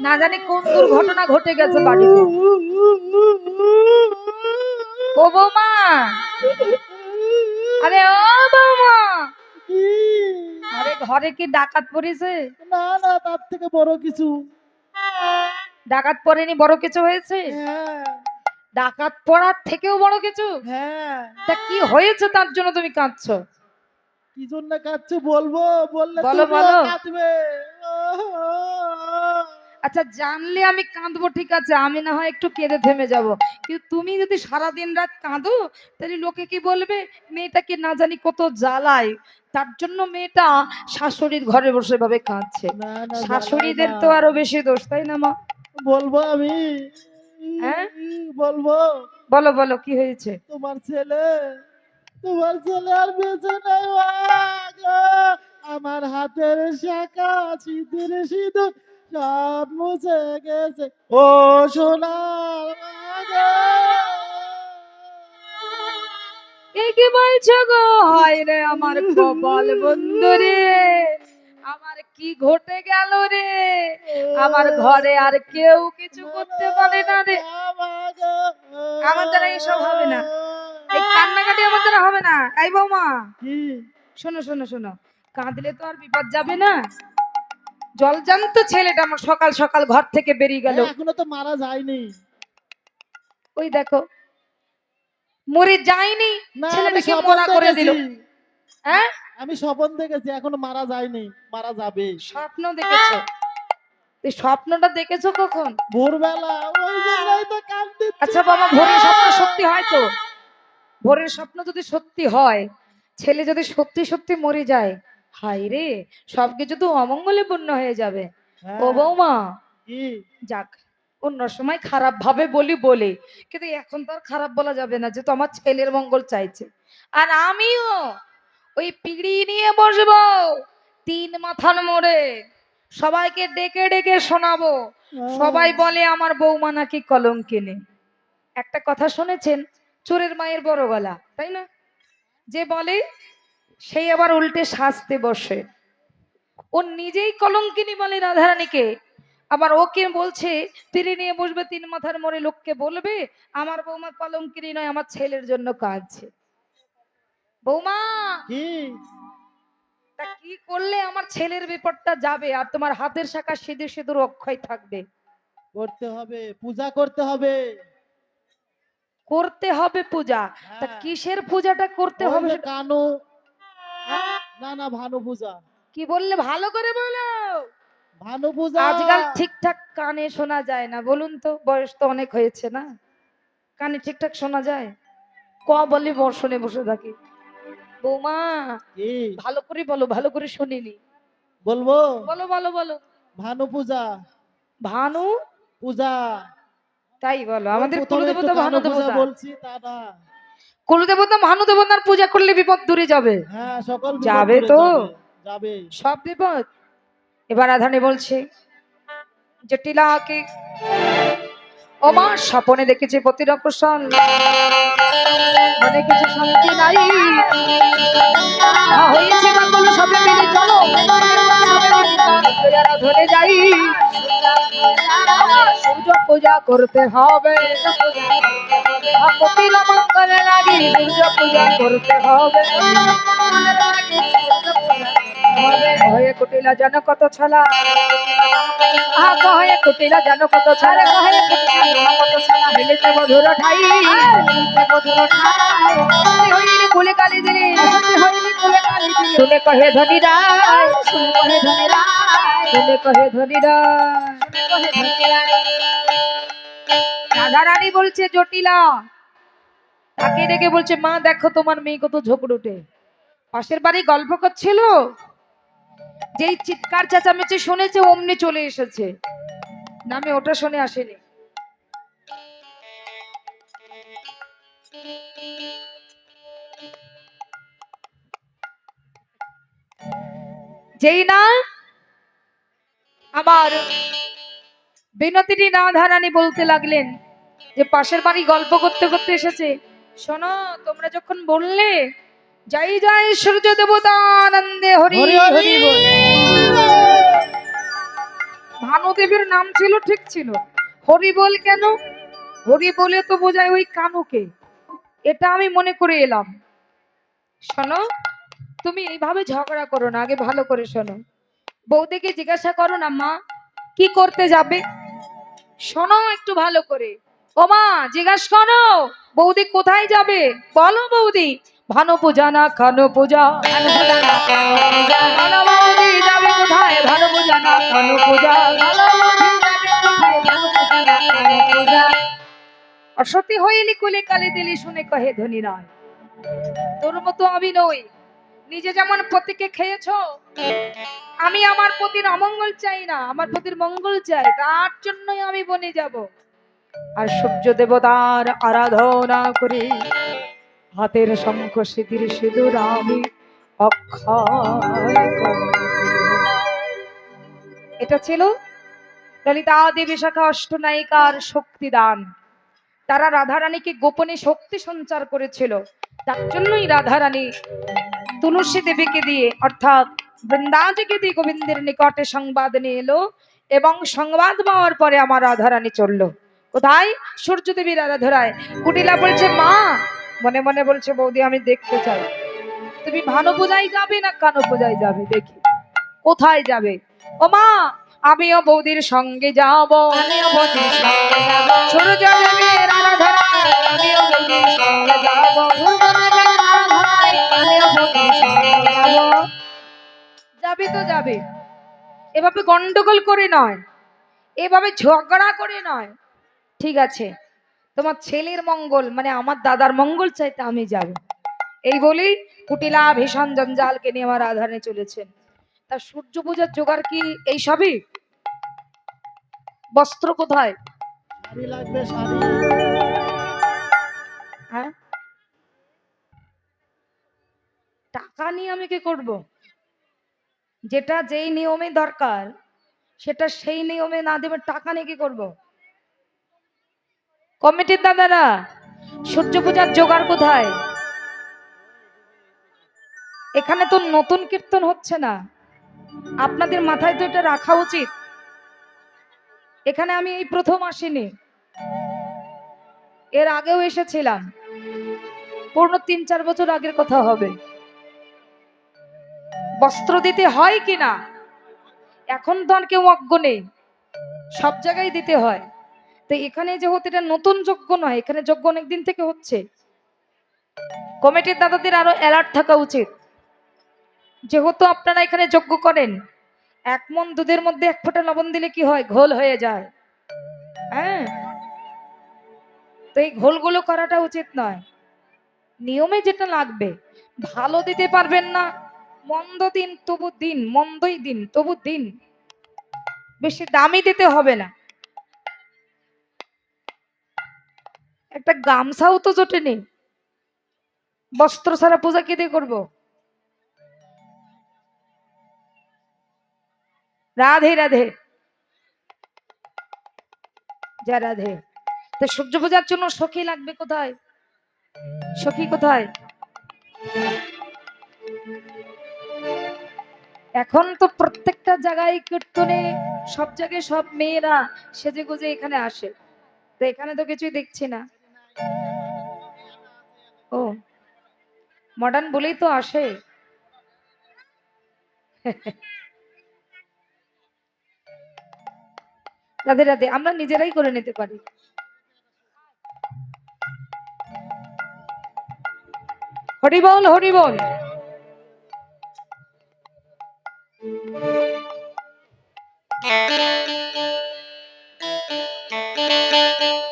না জানি কোন দুর্ঘটনা ঘটে গেছে বাড়িতে। ও বৌমা। আরে ও বৌমা। আরে ঘরে কি ডাকাত পড়েছে? না না তার থেকে বড় কিছু। ডাকাত পড়েনি বড় কিছু হয়েছে? হ্যাঁ। ডাকাত পড়ার থেকেও বড় কিছু? হ্যাঁ। তা কি হয়েছে তার জন্য তুমি কাঁদছো? কি জন্য কাঁদছো বলব? বললে বলো, বলো। কাঁদবে। আচ্ছা জানলে আমি কাঁদবো ঠিক আছে? আমি না হয় একটু কেঁদে থেমে যাব। কিন্তু তুমি যদি সারা দিন রাত কাঁদো তাহলে লোকে কি বলবে? মেয়েটাকে না জানি কত জ্বালায়। তার জন্য মেয়েটা শাশুড়ির ঘরে বসে ভাবে কাঁদছে। শাশুড়িদের তো আরও বেশি দোষ তাই না মা? বলব আমি? হ্যাঁ? বলব। বলো বলো কি হয়েছে? তোমার ছেলে তোমার ছেলে আর বেঁচে নেই আমার হাতের শাখা সিঁদুর সিঁদুর সব মুছে গেছে। ও সোনার কি বলছো গো? হায় রে আমার কপাল বন্ধু রে আমার কি ঘটে গেল রে? আমার ঘরে আর কেউ কিছু করতে পারে না রে। আমার দ্বারা এসব হবে না। এই কান্নাকাটি আমার দ্বারা হবে না। এই বৌমা। শোনো শোনো শোনো। কাঁদলে তো আর বিপদ যাবে না। জলজান্ত ছেলেটা আমার সকাল সকাল ঘর থেকে বেরিয়ে গেল। এখনও তো মারা যায়নি। ওই দেখো মরে যায়নি ছেলেটাকে মরা করে দিল। হ্যাঁ? আমি স্বপন দেখেছি এখনও মারা যায়নি মারা যাবে। স্বপ্ন দেখেছ? এই স্বপ্নটা দেখেছ কখন? ভোরবেলা ওই জন্যই তো কান্দিচ্ছি। আচ্ছা বাবা ভোরের স্বপ্ন সত্যি হয় তো? ভোরের স্বপ্ন যদি সত্যি হয় ছেলে যদি সত্যি সত্যি মরে যায় হাই রে সবকিছু তো অমঙ্গলে পূর্ণ হয়ে যাবে। হ্যাঁ, ও বৌমা যাক অন্য সময় খারাপ ভাবে বলি বলি কিন্তু এখন তো আর খারাপ বলা যাবে না যেহেতু আমার ছেলের মঙ্গল চাইছে। আর আমিও ওই পিড়ি নিয়ে বসবো তিন মাথার মোড়ে। সবাইকে ডেকে ডেকে শোনাবো। সবাই বলে আমার বৌমা নাকি কলঙ্কিনী একটা কথা শুনেছেন চোরের মায়ের বড় গলা তাই না? যে বলে সেই আবার উল্টে সাজতে বসে। ও নিজেই কলঙ্কিনী বলে রাধারানীকে। আবার ওকে বলছে তীরে নিয়ে বসবে তিন মাথার মোড়ে লোককে বলবে আমার বৌমা কলঙ্কিনী নয় আমার ছেলের জন্য কাঁদছে। বৌমা! কি? তা কি করলে আমার ছেলের বিপদটা যাবে? আর তোমার হাতের শাখা সিঁদুর সিঁদুর অক্ষয় থাকবে। করতে হবে পূজা করতে হবে। করতে হবে পূজা। তা হ্যাঁ। কিসের পূজাটা করতে হবে কানু না না ভানু পূজা। কি বললে? ভালো করে বলো। ভানু পূজা আজকাল ঠিকঠাক কানে শোনা যায় না বলুন তো বয়স তো অনেক হয়েছে না? কানে ঠিকঠাক শোনা যায়? ক বলে বর্ষণে বসে থাকি। বৌমা ভালো করে বলো ভালো করে শুনিনি। বলব? বলো বলো বলো। ভানু পূজা। ভানু? পূজা। তাই বলো আমাদের কুলদেবতা ভানু পূজা বলছি তা না। কুলদেবতা ভানু দেবতার পূজা করলে বিপদ দূরে যাবে হ্যাঁ যাবে তো? সব বিপদ এবার আধানে বলছে জটিলাকে ও মা স্বপনে দেখেছি পতির অপসন মনে কিছু শান্তি নাই হয়েছে মঙ্গল সবে মিলে চলো ধরে যাই সূর্য পূজা করতে হবে আ, কপিল মঙ্গলে লাগি সূর্য পূজা করতে হবে হয়ে কুটিলা কত ছলা। কহে কুটিলা কত ছলা। কহে মধুর ঠাই। মধুর ঠাই কুলে কালি কুলে কালি শুনে কহে ধনী শুনে কহে ধনী শুনে কহে ধনী কহে বলছে, জটিলা। তাকে ডেকে বলছে, মা, দেখো তোমার মেয়ে কত ঝোঁকড়ুটে পাশের বাড়ি গল্প করছিল। যেই চিৎকার চেঁচামেচি শুনেছে, অমনি চলে এসেছে। না আমি ওটা শুনে আসেনি। যেই না, আমার বলতে লাগলেন, যে পাশের বাড়ি গল্প করতে করতে এসেছে। শোনো, তোমরা যখন বললে যাই যাই সূর্য দেবতা আনন্দে হরি হরি হরি। হরি ভানুদেবের নাম ছিল ঠিক ছিল। হরি বল কেন? হরি বলে তো বোঝায় ওই কানুকে। এটা আমি মনে করে এলাম। শোনো তুমি এইভাবে ঝগড়া করো না আগে ভালো করে শোনো। বৌদিকে জিজ্ঞাসা করো না মা কি করতে যাবে? শোনো একটু ভালো করে। ও মা জিজ্ঞাসা করো বৌদি কোথায় যাবে? বলো বৌদি। ভানু পূজা না খানো পূজা? যাবে কোথায় ভানু পূজা না খানো পূজা। বলো বৌদি যাবে কোথায়? ভানু পূজা না খানো পূজা। অসতী হইলি কুলে কালে দিলি শুনে কহে ধনী নয় তোর মতো আমি নই। নিজে যেমন পতিকে খেয়েছো আমি আমার পতির অমঙ্গল চাই না আমার পতির মঙ্গল চাই তার জন্যই আমি বনে যাব। আর সূর্য দেবতার আরাধনা করে। হাতের শঙ্খ সিঁথির সিঁদুর আমি এটা ছিল ললিতা দেবী শাখা অষ্টনায়িকার শক্তিদান। তারা রাধারানীকে গোপনে শক্তি সঞ্চার করেছিল। তার জন্যই রাধারানী তুলসী দেবীকে দিয়ে, অর্থাৎ বৃন্দাজিকে দিয়ে গোবিন্দের নিকটে সংবাদ নিয়ে এলো এবং সংবাদ পাওয়ার পরে আমার রাধারানী চলল। কোথায়? সূর্য দেবীর আরাধরায় কুটিলা বলছে, মা মনে মনে বলছে বৌদি আমি দেখতে চাই। তুমি ভানু পূজায় যাবে না কানো পূজায় যাবে? দেখি কোথায় যাবে? ও মা আমিও বৌদির সঙ্গে যাব। আমিও বৌদির সঙ্গে যাব। সূর্য দেবীর আমিও বৌদির সঙ্গে যাবে তো যাবে। এভাবে গন্ডগোল করে নয়। এভাবে ঝগড়া করে নয়। ঠিক আছে। তোমার ছেলের মঙ্গল মানে আমার দাদার মঙ্গল চাইতে আমি যাব। এই বলেই কুটিলা ভীষণ জঞ্জালকে নিয়ে আমার আধারে চলেছেন তা সূর্য পূজার জোগাড় কি এই সবই? বস্ত্র কোথায়? হ্যাঁ? টাকা নিয়ে আমি কি করব? যেটা যেই নিয়মে দরকার সেটা সেই নিয়মে না দেবে টাকা নিয়ে কি করব? কমিটির দাদারা, সূর্য পূজার জোগাড় কোথায়? এখানে তো নতুন কীর্তন হচ্ছে না। আপনাদের মাথায় তো এটা রাখা উচিত। এখানে আমি এই প্রথম আসিনি। এর আগেও এসেছিলাম। পূর্ণ তিন চার বছর আগের কথা হবে। বস্ত্র দিতে হয় কিনা? এখন তো আর কেউ অজ্ঞ নেই। সব জায়গায় দিতে হয়। তো এখানে যে যেহেতু এটা নতুন যজ্ঞ নয়, এখানে যজ্ঞ অনেক দিন থেকে হচ্ছে। কমিটির দাদাদের আরও অ্যালার্ট থাকা উচিত। যেহেতু আপনারা এখানে যজ্ঞ করেন, এক মন দুধের মধ্যে এক ফোঁটা লবণ দিলে কি হয়? ঘোল হয়ে যায়। হ্যাঁ? তো এই ঘোলগুলো করাটা উচিত নয়। নিয়মে যেটা লাগবে, ভালো দিতে পারবেন না, মন্দ দিন তবু দিন, মন্দই দিন তবু দিন। বেশি দামি দিতে হবে না। একটা গামছাও তো জোটেনি বস্ত্র ছাড়া পূজা কি দিয়ে করব? রাধে রাধে। যা রাধে। তো সূর্য পূজার জন্য সখী লাগবে কোথায়? সখী কোথায়? এখন তো প্রত্যেকটা জায়গায় কীর্তনে, সব জায়গায় সব মেয়েরা সেজে গুজে এখানে আসে। তো এখানে তো কিছুই দেখছি না। ও, মডার্ন বলেই তো আসে। রাধে রাধে, আমরা নিজেরাই করে নিতে পারি। হরিবল হরিবল Thank you.